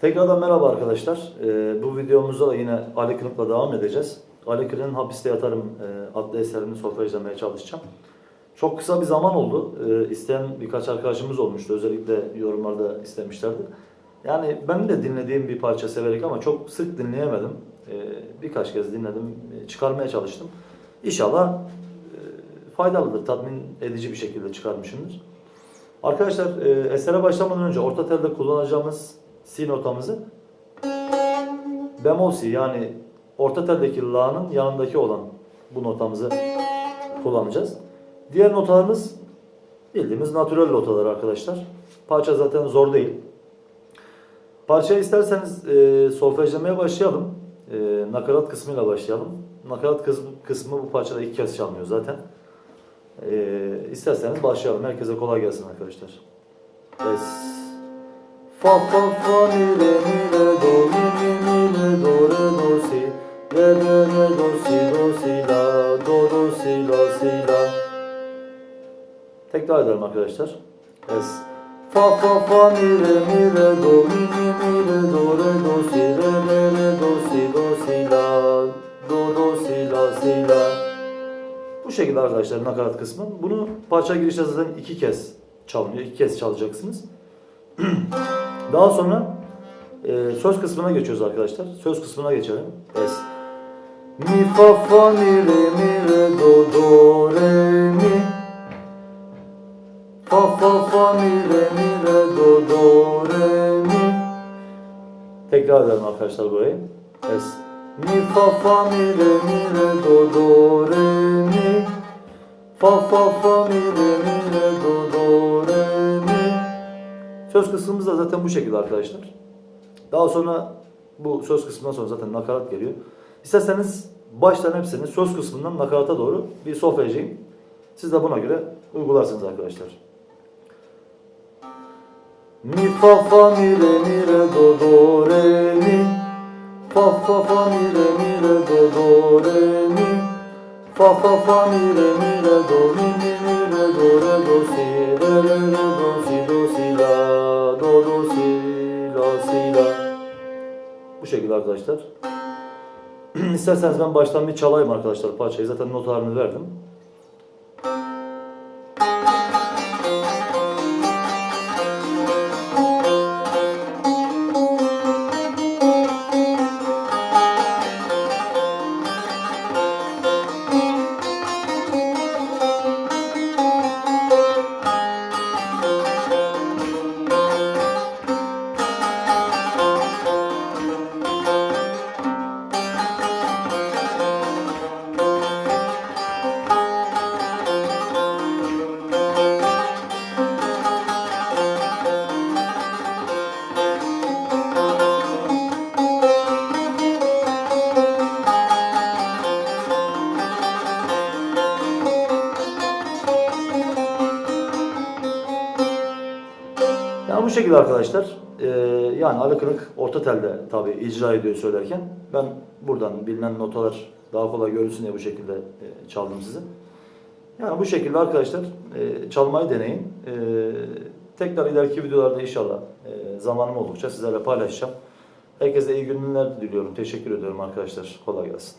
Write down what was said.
Tekrardan merhaba arkadaşlar. Ee, bu videomuzda da yine Ali Kırık'la devam edeceğiz. Ali Kırık'ın Hapiste Yatarım e, adlı eserini solfejlemeye çalışacağım. Çok kısa bir zaman oldu. Ee, isteyen birkaç arkadaşımız olmuştu. Özellikle yorumlarda istemişlerdi. Yani ben de dinlediğim bir parça severek ama çok sık dinleyemedim. Ee, birkaç kez dinledim, e, çıkarmaya çalıştım. İnşallah e, faydalıdır, tatmin edici bir şekilde çıkarmışımdır. Arkadaşlar e, esere başlamadan önce orta telde kullanacağımız si notamızı bemol si yani orta teldeki la'nın yanındaki olan bu notamızı kullanacağız. Diğer notalarımız bildiğimiz natürel notalar arkadaşlar. Parça zaten zor değil. Parçayı isterseniz e, solfejlemeye başlayalım. E, nakarat kısmıyla başlayalım. Nakarat kısmı, kısmı bu parçada iki kez çalınıyor zaten. E, isterseniz başlayalım. Herkese kolay gelsin arkadaşlar. Es. Fa fa fa mi re mi re do mi mi mi re do re do si re re re do si do si la do do si la si la Tekrar edelim arkadaşlar. Es. Fa fa fa mi re mi re do mi mi mi re do re do si re re re do si do si la do do si la si la Bu şekilde arkadaşlar nakarat kısmı. Bunu parça girişte zaten iki kez çalınıyor. iki kez çalacaksınız. Daha sonra e, söz kısmına geçiyoruz arkadaşlar. Söz kısmına geçelim. Es. Mi fa fa mi re mi re do do re mi Fa fa fa mi re mi re do do re mi Tekrar edelim arkadaşlar burayı. Es. Mi fa fa mi re mi re do do re mi Fa fa fa mi re mi re do Söz kısmımız da zaten bu şekilde arkadaşlar. Daha sonra bu söz kısmından sonra zaten nakarat geliyor. İsterseniz baştan hepsini söz kısmından nakarata doğru bir solfejleyeyim. Siz de buna göre uygularsınız arkadaşlar. Mi fa fa mi re mi re do do re mi Fa fa fa mi re mi re do do re mi Fa fa fa mi re mi re do mi mi mi re Bu şekilde arkadaşlar. İsterseniz ben baştan bir çalayım arkadaşlar parçayı. Zaten notalarını verdim. Şekilde arkadaşlar. Ee, yani Ali Kırık orta telde tabi icra ediyor söylerken. Ben buradan bilinen notalar daha kolay görünsün diye bu şekilde e, çaldım size. Yani bu şekilde arkadaşlar e, çalmayı deneyin. E, tekrar ileriki videolarda inşallah e, zamanım oldukça sizlerle paylaşacağım. Herkese iyi günler diliyorum. Teşekkür ediyorum arkadaşlar. Kolay gelsin.